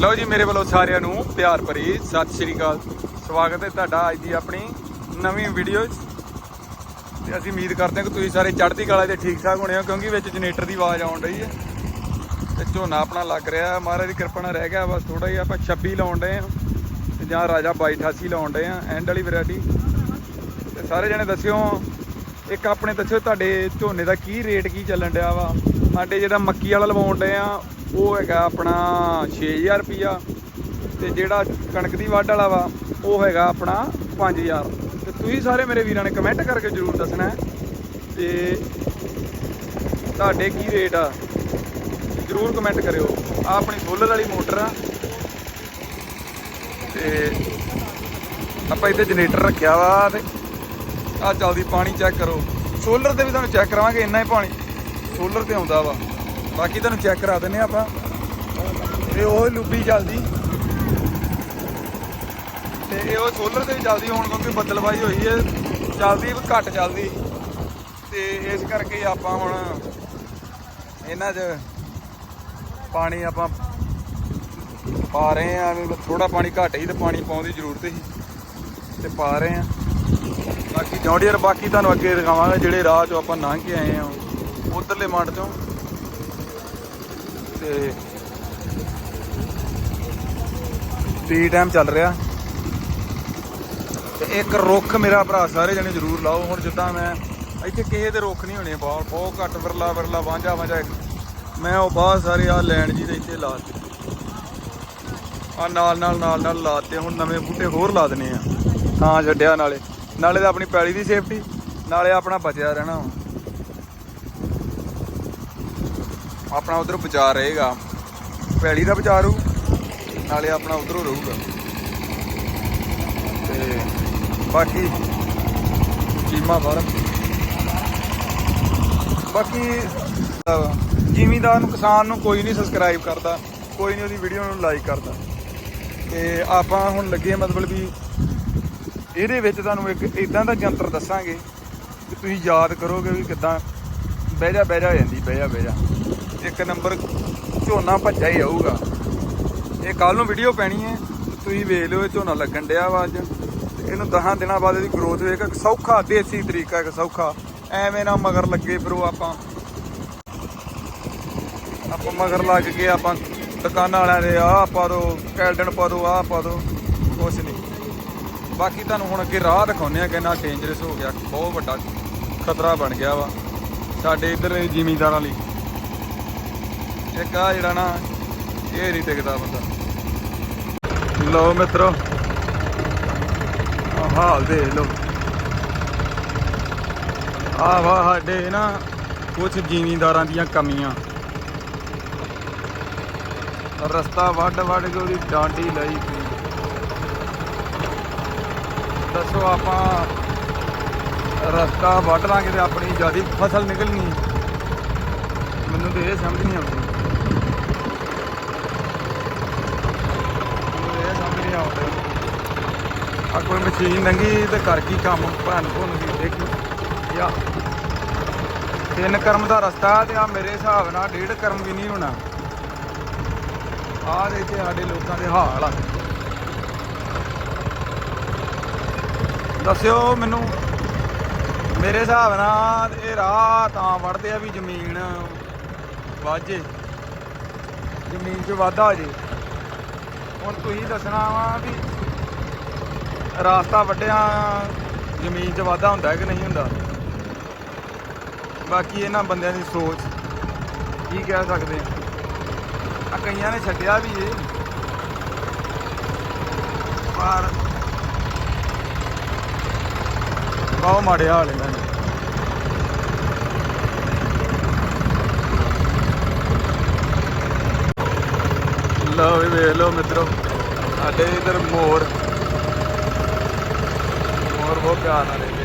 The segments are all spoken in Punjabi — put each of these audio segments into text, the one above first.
ਲਓ ਜੀ, ਮੇਰੇ ਵੱਲੋਂ ਸਾਰਿਆਂ ਨੂੰ ਪਿਆਰ ਭਰੀ ਸਤਿ ਸ਼੍ਰੀ ਅਕਾਲ। ਸਵਾਗਤ ਹੈ ਤੁਹਾਡਾ ਅੱਜ ਦੀ ਆਪਣੀ ਨਵੀਂ ਵੀਡੀਓ 'ਚ। ਤੇ ਅਸੀਂ ਉਮੀਦ ਕਰਦੇ ਹਾਂ ਕਿ ਤੁਸੀਂ ਸਾਰੇ ਚੜ੍ਹਦੀ ਕਲਾ ਦੇ ਠੀਕ ਠਾਕ ਹੋਣੇ ਹੋ, ਕਿਉਂਕਿ ਵਿੱਚ ਜਨਰੇਟਰ ਦੀ ਆਵਾਜ਼ ਆਉਣ ਰਹੀ ਹੈ। ਤੇ ਝੋਨਾ ਆਪਣਾ ਲੱਗ ਰਿਹਾ ਮਹਾਰਾਜ ਦੀ ਕਿਰਪਾ ਨਾਲ ਰਹਿ ਗਿਆ, ਬਸ ਥੋੜਾ ਜਿਹਾ ਆਪਾਂ 26 ਲਾਉਣ ਡਏ ਆ ਤੇ ਜਾਂ ਰਾਜਾ 2288 ਲਾਉਣ ਡਏ ਆ ਐਂਡ ਵਾਲੀ ਵੈਰਾਈਟੀ ਤੇ ਸਾਰੇ ਜਣੇ ਦੱਸਿਓ, ਇੱਕ ਆਪਣੇ ਦੱਸਿਓ ਤੁਹਾਡੇ ਝੋਨੇ ਦਾ ਕੀ ਰੇਟ ਕੀ ਚੱਲਣ ਡਿਆ ਵਾ। ਸਾਡੇ ਜਿਹੜਾ ਮੱਕੀ ਵਾਲਾ ਲਵਾਉਣ ਡਏ ਆ ਉਹ ਹੈਗਾ ਆਪਣਾ 6000 ਰੁਪਿਆ ਤੇ ਜਿਹੜਾ ਕਣਕ ਦੀ ਵਾਢ ਵਾਲਾ ਵਾ, ਉਹ ਹੈਗਾ ਆਪਣਾ 5000 ਤੇ ਤੁਸੀਂ ਸਾਰੇ ਮੇਰੇ ਵੀਰਾਂ ਨੇ ਕਮੈਂਟ ਕਰਕੇ ਜਰੂਰ ਦੱਸਣਾ ਹੈ। ਤੇ ਤੁਹਾਡੇ ਕੀ ਰੇਟ ਆ? ਜਰੂਰ ਕਮੈਂਟ ਕਰਿਓ। ਆ ਆਪਣੀ ਸੋਲਰ ਵਾਲੀ ਮੋਟਰ ਆ। ਤੇ ਆਪਾਂ ਇੱਥੇ ਜਨਰੇਟਰ ਰੱਖਿਆ ਵਾ ਤੇ ਆ ਚੱਲਦੀ ਪਾਣੀ ਚੈੱਕ ਕਰੋ। ਸੋਲਰ ਤੇ ਵੀ ਤੁਹਾਨੂੰ ਚੈੱਕ ਕਰਾਵਾਂਗੇ, ਇੰਨਾ ਹੀ ਪਾਣੀ। ਸੋਲਰ ਤੇ ਆਉਂਦਾ ਵਾ। ਬਾਕੀ ਤੁਹਾਨੂੰ ਚੈੱਕ ਕਰਾ ਦਿੰਨੇ ਆ ਆਪਾਂ। ਇਹ ਉਹ ਲੁੱਬੀ ਚੱਲਦੀ ਤੇ ਇਹ ਉਹ ਸੋਲਰ ਤੇ ਵੀ ਚੱਲਦੀ ਹੁਣ ਕਿਉਂਕਿ ਬੱਦਲਬਾਈ ਹੋਈ ਹੈ। ਚੱਲਦੀ ਘੱਟ ਚੱਲਦੀ ਤੇ ਇਸ ਕਰਕੇ ਆਪਾਂ ਹੁਣ ਇਹਨਾਂ 'ਚ ਪਾਣੀ ਆਪਾਂ ਪਾ ਰਹੇ ਆ ਥੋੜਾ ਪਾਣੀ ਘੱਟ ਹੀ ਤੇ ਪਾਣੀ ਪਾਉਣ ਦੀ ਜ਼ਰੂਰਤ ਸੀ ਤੇ ਪਾ ਰਹੇ ਆ ਬਾਕੀ ਜੌਂਡੀਅਰ ਬਾਕੀ ਤੁਹਾਨੂੰ ਅੱਗੇ ਦਿਖਾਵਾਂਗੇ ਜਿਹੜੇ ਰਾਹ ਚੋਂ ਆਪਾਂ ਲੰਘ ਕੇ ਆਏ ਆ ਉਧਰਲੇ ਮੰਡ ਚੋਂ। ਤੇ ਟੀ ਟਾਈਮ ਚੱਲ ਰਿਹਾ। ਤੇ ਇੱਕ ਰੁੱਖ ਮੇਰਾ ਭਰਾ, ਸਾਰੇ ਜਣੇ ਜ਼ਰੂਰ ਲਾਓ। ਹੁਣ ਜਿੱਦਾਂ ਮੈਂ, ਇੱਥੇ ਕਿਸੇ ਦੇ ਰੁੱਖ ਨਹੀਂ ਹੋਣੇ, ਬਹੁਤ ਬਹੁਤ ਘੱਟ ਵਰਲਾ ਵਰਲਾ, ਵਾਂਝਾ ਵਾਂਝਾ ਮੈਂ ਉਹ ਬਾਹਰ ਸਾਰੇ ਆ ਲੈਣ ਜੀ ਦੇ ਇੱਥੇ ਲਾ ਦਿੱਤੇ। ਆ ਨਾਲ ਨਾਲ ਨਾਲ ਨਾਲ ਲਾਤੇ ਹੁਣ ਨਵੇਂ ਬੂਟੇ ਹੋਰ ਲਾ ਦਨੇ ਆ। ਥਾਂ ਛੱਡਿਆ ਨਾਲੇ। ਨਾਲੇ ਤਾਂ ਆਪਣੀ ਪੈਲੀ ਦੀ ਸੇਫਟੀ ਨਾਲੇ ਆਪਣਾ ਬਚਿਆ ਰਹਿਣਾ ਵਾ। ਆਪਣਾ ਉਧਰ ਬਚਾ ਰਹੇਗਾ। ਪੈਲੀ ਦਾ ਬਚਾ ਰੂ ਨਾਲੇ ਆਪਣਾ ਉਧਰੋਂ ਰਹੂਗਾ। ਤੇ ਬਾਕੀ ਚੀਮਾ ਫਾਰਮ ਬਾਕੀ ਜ਼ਿਮੀਦਾਰ ਨੂੰ, ਕਿਸਾਨ ਨੂੰ ਕੋਈ ਨਹੀਂ ਸਬਸਕ੍ਰਾਈਬ ਕਰਦਾ, ਕੋਈ ਨਹੀਂ ਉਹਦੀ ਵੀਡੀਓ ਨੂੰ ਲਾਈਕ ਕਰਦਾ। ਤੇ ਆਪਾਂ ਹੁਣ ਲੱਗੇ ਮਤਲਬ ਵੀ ਇਹਦੇ ਵਿੱਚ ਤੁਹਾਨੂੰ ਇੱਕ ਇਦਾਂ ਦਾ ਯੰਤਰ ਦੱਸਾਂਗੇ ਕਿ ਤੁਸੀਂ ਯਾਦ ਕਰੋਗੇ ਵੀ ਕਿਦਾਂ ਬਹਿ ਜਾ ਬਹਿ ਜਾ, ਜਾਂਦੀ, ਬਹਿ ਜਾ ਬਹਿ ਜਾ। ਇੱਕ ਨੰਬਰ ਝੋਨਾ ਭੱਜਾ ਹੀ ਆਊਗਾ। ਇਹ ਕੱਲ ਨੂੰ ਵੀਡੀਓ ਪੈਣੀ ਹੈ। ਤੁਸੀਂ ਵੇਖ ਲਿਓ ਝੋਨਾ ਲੱਗਣ ਡਿਆ ਵਾ ਅੱਜ। ਇਹਨੂੰ 10 ਦਿਨਾਂ ਬਾਅਦ ਇਹਦੀ ਗਰੋਥ ਵੇਖ, ਇੱਕ ਸੌਖਾ, ਦੇਸੀ ਤਰੀਕਾ, ਇੱਕ ਸੌਖਾ। ਐਵੇਂ ਨਾ ਮਗਰ ਲੱਗੇ ਫਿਰੋ ਆਪਾਂ। ਆਪਾਂ ਮਗਰ ਲੱਗ ਕੇ ਆਪਾਂ ਦੁਕਾਨਾਂ ਵਾਲਿਆਂ ਦੇ, ਆਹ ਪਾ ਦੋ ਕੈਲਡਨ ਪਾ ਦੋ, ਆਹ ਪਾ ਦੋ, ਕੁਛ ਨਹੀਂ। ਬਾਕੀ ਤੁਹਾਨੂੰ ਹੁਣ ਅੱਗੇ ਰਾਹ ਦਿਖਾਉਂਦੇ ਆ ਕਿੰਨਾ ਡੇਂਜਰਸ ਹੋ ਗਿਆ। ਬਹੁਤ ਵੱਡਾ ਖਤਰਾ ਬਣ ਗਿਆ ਵਾ। ਸਾਡੇ ਇੱਧਰ ਜ਼ਿਮੀਂਦਾਰਾਂ ਲਈ। ਇੱਕ ਆ ਜਿਹੜਾ ਨਾ, ਇਹ ਨਹੀਂ ਟਿਕਦਾ ਬੰਦਾ। ਲਓ ਮਿੱਤਰੋ, ਆਹ ਹਾਲ ਦੇਖ ਲਓ। ਆ ਵਾ ਸਾਡੇ ਨਾ ਕੁਝ ਜ਼ਿਮੀਂਦਾਰਾਂ ਦੀਆਂ ਕਮੀਆਂ। ਰਸਤਾ ਵੱਡ ਵੱਡ ਕੇ ਉਹਦੀ ਡਾਂਡੀ ਲਈ ਪਈ ਦੱਸੋ ਆਪਾਂ ਰਸਤਾ ਵੱਢ ਲਾਂਗੇ ਤੇ ਆਪਣੀ ਜਿਆਦੀ ਫਸਲ ਨਿਕਲਣੀ। ਮੈਨੂੰ ਤੇ ਇਹ ਸਮਝ ਨਹੀਂ ਆਉਂਦੀ ਮੈਨੂੰ ਇਹ ਸਮਝ ਨਹੀਂ ਆਉਂਦੀ ਆ ਕੋਈ ਮਸ਼ੀਨ ਨੰਗੀ ਤੇ ਕਰ ਕੀ ਕੰਮ ਭੰਨ ਭੁੰਨ ਦੀ, ਦੇਖੀ ਯਾ। ਤਿੰਨ ਕਰਮ ਦਾ ਰਸਤਾ ਤੇ ਆ ਮੇਰੇ ਹਿਸਾਬ ਨਾਲ ਡੇਢ ਕਰਮ ਵੀ ਨਹੀਂ ਹੋਣਾ। ਆਹ ਦੇ ਇੱਥੇ ਸਾਡੇ ਲੋਕਾਂ ਦੇ ਹਾਲ ਆ। ਦੱਸਿਓ ਮੈਨੂੰ, ਮੇਰੇ ਹਿਸਾਬ ਨਾਲ ਇਹ ਰਾਹ ਤਾਂ ਵੜਦੇ ਆ ਵੀ ਜ਼ਮੀਨ ਵਾਜੇ। ਜ਼ਮੀਨ 'ਚ ਵਾਧਾ ਹੋ ਜੇ। ਹੁਣ ਤੁਸੀਂ ਦੱਸਣਾ ਵਾ ਵੀ ਰਾਸਤਾ ਵੱਡਿਆ ਜ਼ਮੀਨ 'ਚ ਵਾਧਾ ਹੁੰਦਾ ਕਿ ਨਹੀਂ ਹੁੰਦਾ? ਬਾਕੀ ਇਹਨਾਂ ਬੰਦਿਆਂ ਦੀ ਸੋਚ, ਕੀ ਕਹਿ ਸਕਦੇ ਆ? ਕਈਆਂ ਨੇ ਛੱਡਿਆ ਵੀ ਏ ਪਰ ਬਹੁਤ ਮਾੜੇ ਹਾਲ ਇਹਨਾਂ ਨੇ ਲਓ ਵੀ ਵੇਖ ਲਓ ਮਿੱਤਰੋ, ਸਾਡੇ ਇਧਰ ਮੋਰ ਬਹੁਤ ਪਿਆਰ ਨਾਲ ਰਹਿੰਦੇ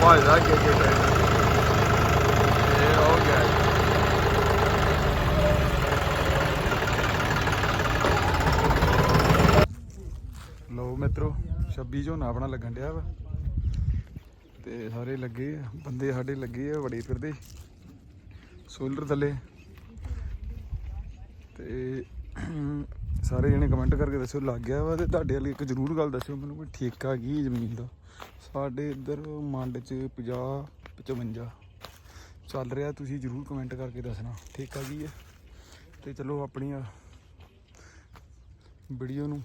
ਭਾਈ ਦਾ ਅੱਗੇ ਅੱਗੇ ਇਹ ਹੋ ਗਿਆ ਜੀ। ਮਿੱਤਰੋ 26 ਝੋਨਾ ਆਪਣਾ ਲੱਗਣ ਡਿਆ ਵਾ। ਤੇ ਸਾਰੇ ਲੱਗੇ ਬੰਦੇ ਸਾਡੇ ਲੱਗੇ ਆ ਬੜੇ ਫਿਰਦੇ। ਸੋਲਰ ਥੱਲੇ ਤੇ ਸਾਰੇ ਜਣੇ ਕਮੈਂਟ ਕਰਕੇ ਦੱਸਿਓ, ਲੱਗ ਗਿਆ ਵਾ ਤੇ ਤੁਹਾਡੇ ਵਾਲੀ ਇੱਕ ਜ਼ਰੂਰ ਗੱਲ ਦੱਸਿਓ ਮੈਨੂੰ ਕੋਈ ਠੇਕਾ ਕੀ ਜ਼ਮੀਨ ਦਾ। ਸਾਡੇ ਇੱਧਰ ਮੰਡ ਚ 50 55 ਚੱਲ ਰਿਹਾ, ਤੁਸੀਂ ਜ਼ਰੂਰ ਕਮੈਂਟ ਕਰਕੇ ਦੱਸਣਾ, ਠੇਕਾ ਕੀ ਹੈ ਤੇ ਚਲੋ ਆਪਣੀਆਂ ਵੀਡੀਓ ਨੂੰ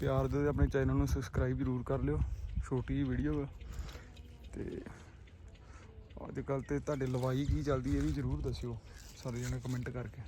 ਪਿਆਰ ਦਿਓ ਤੇ ਆਪਣੇ ਚੈਨਲ ਨੂੰ ਸਬਸਕ੍ਰਾਈਬ ਜ਼ਰੂਰ ਕਰ ਲਿਓ, ਛੋਟੀ ਜਿਹੀ ਵੀਡੀਓ ਹੈ ਤੇ ਅੱਜ ਕੱਲ ਤੇ ਤੁਹਾਡੇ ਲਵਾਈ ਕੀ ਚੱਲਦੀ ਹੈ ਇਹ ਵੀ ਜ਼ਰੂਰ ਦੱਸਿਓ, ਸਾਰੇ ਜਣੇ ਕਮੈਂਟ ਕਰਕੇ।